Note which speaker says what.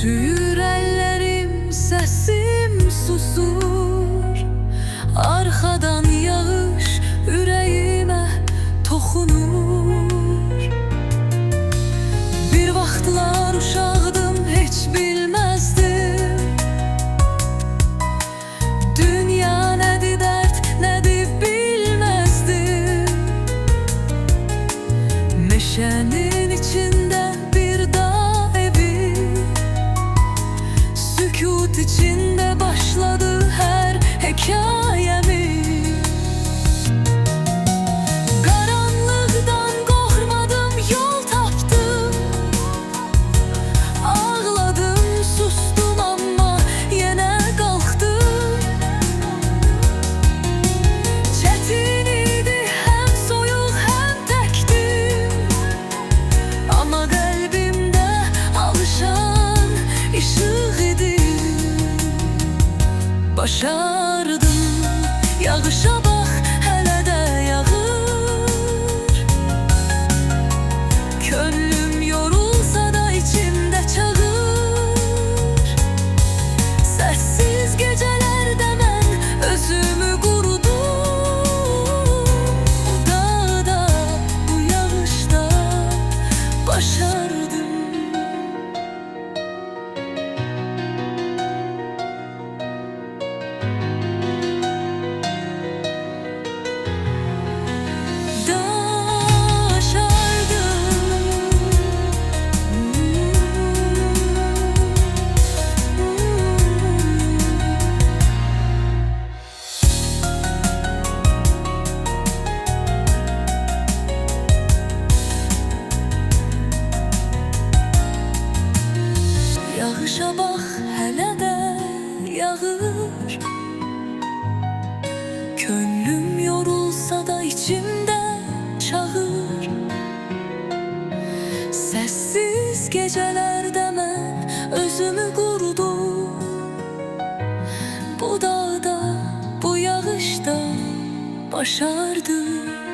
Speaker 1: to you başardım. Yağışa Baxışa bax hələ də yağır. Könlüm yorulsa da içimdə çağır. Səssiz gecələrdə mən özümü qurdum Bu dağda, bu yağışda başardım